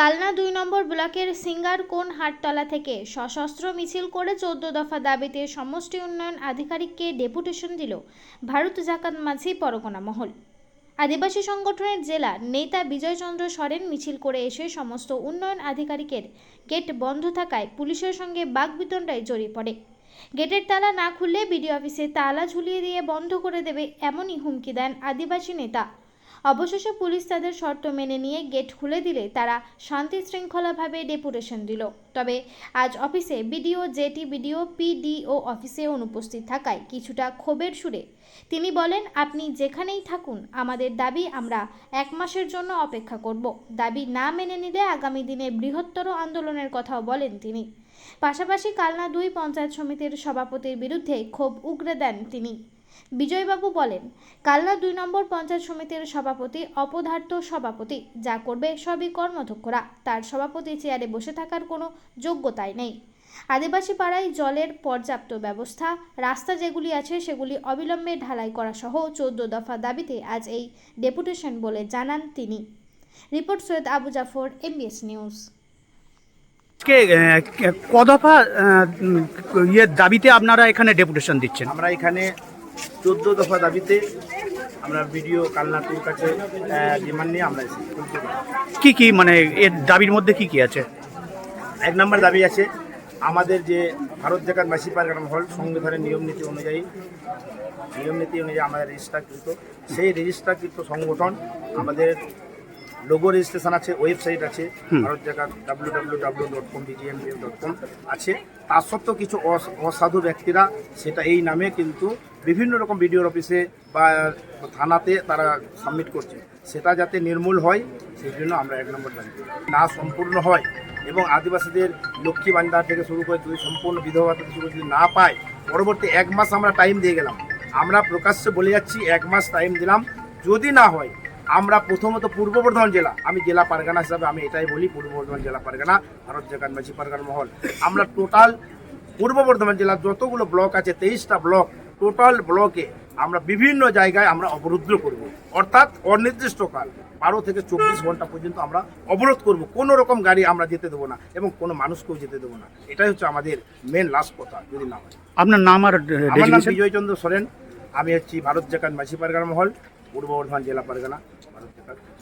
কালনা দুই নম্বর ব্লকের সিঙ্গার কোন হাটতলা থেকে সশস্ত্র মিছিল করে চোদ্দ দফা দাবিতে সমষ্টি উন্নয়ন আধিকারিককে ডেপুটেশন দিল ভারত জাকাত মাঝি পরগনা মহল। আদিবাসী সংগঠনের জেলা নেতা বিজয়চন্দ্র সরেন মিছিল করে এসে সমস্ত উন্নয়ন আধিকারিকের গেট বন্ধ থাকায় পুলিশের সঙ্গে বাগবিতণ্ডায় জড়িয়ে পড়ে। গেটের তালা না খুললে বিডিও অফিসে তালা ঝুলিয়ে দিয়ে বন্ধ করে দেবে এমনই হুমকি দেন আদিবাসী নেতা। অবশেষে পুলিশ তাদের শর্ত মেনে নিয়ে গেট খুলে দিলে তারা শান্তি শৃঙ্খলাভাবে ডেপুটেশন দিল। তবে আজ অফিসে বিডিও জেটি বিডিও পিডিও অফিসে অনুপস্থিত থাকায় কিছুটা ক্ষোভের সুরে তিনি বলেন, আপনি যেখানেই থাকুন, আমাদের দাবি আমরা এক মাসের জন্য অপেক্ষা করব। দাবি না মেনে নিলে আগামী দিনে বৃহত্তর আন্দোলনের কথাও বলেন তিনি। পাশাপাশি কালনা দুই পঞ্চায়েত সমিতির সভাপতির বিরুদ্ধে ক্ষোভ উগরে দেন তিনি। বিজয়বাবু বলেন কালনা দুই নম্বর পঞ্চায়েত সমিতির সভাপতি অপদার্থ সভাপতি যা করবে সবই কর্মধ্যক্ষরা। তার সভাপতি চেয়ারে বসে থাকার কোনো যোগ্যতাই নেই। আদিবাসী পাড়ায় জলের পর্যাপ্ত ব্যবস্থা রাস্তা যেগুলি আছে সেগুলি অবিলম্বে ঢালাই করা সহ চোদ্দ দফা দাবিতে আজ এই ডেপুটেশন বলে জানান তিনি। Report Syed Abu Jafar MBS news. আজকে আহ, ক দফা আহ, উম, ইয়ে দাবিতে আপনারা এখানে ডেপুটেশন দিচ্ছেন? আমরা এখানে চোদ্দ দফা দাবিতে আমরা ভিডিও কালনাটুর কাছে ডিমান্ড নিয়ে আমরা এসেছি। কি কি মানে এর দাবির মধ্যে কি কি আছে? এক নম্বর দাবি আছে আমাদের যে ভারত জাকাত মাসি পারগাম হল সংবিধানের নিয়ম নীতি অনুযায়ী নিয়ম নীতি অনুযায়ী আমাদের রেজিস্ট্রারকৃত সেই রেজিস্ট্রারকৃত সংগঠন আমাদের লোগো রেজিস্ট্রেশন আছে ওয়েবসাইট আছে Bharat Zakat W W W dot com BGMBM dot com আছে। তার সত্ত্বেও কিছু অস- অসাধু ব্যক্তিরা সেটা এই নামে কিন্তু বিভিন্ন রকম বিডিওর অফিসে বা থানাতে তারা সাবমিট করছে। সেটা যাতে নির্মূল হয় সেই জন্য আমরা এক নম্বর দাবি করি। না সম্পূর্ণ হয় এবং আদিবাসীদের লক্ষ্মী ভান্ডার থেকে শুরু করে যদি সম্পূর্ণ বিধবা থেকে শুরু যদি না পায় পরবর্তী এক মাস আমরা টাইম দিয়ে গেলাম। আমরা প্রকাশ্যে বলে যাচ্ছি এক মাস টাইম দিলাম। যদি না হয় আমরা প্রথমত পূর্ব বর্ধমান জেলা আমি জেলা পারগানা হিসাবে আমি এটাই বলি পূর্ব বর্ধমান জেলা পারগানা ভারত জাগান মাঝি পারগানা মহল। আমরা টোটাল পূর্ব বর্ধমান জেলার যতগুলো ব্লক আছে তেইশটা ব্লক টোটাল ব্লকে আমরা বিভিন্ন জায়গায় আমরা অবরুদ্ধ করব। অর্থাৎ অনির্দিষ্টকাল বারো থেকে চব্বিশ ঘণ্টা পর্যন্ত আমরা অবরোধ করব। কোনো রকম গাড়ি আমরা যেতে দেবো না এবং কোনো মানুষকেও যেতে দেবো না। এটাই হচ্ছে আমাদের মেন লাস্ট কথা যদি না হয়। আপনার নাম আর আমার নাম? বিজয়চন্দ্র সোরেন আমি হচ্ছি ভারত জাকান মাঝি পারগানা মহল পূর্ব বর্ধমান জেলা পারগানা। Как-то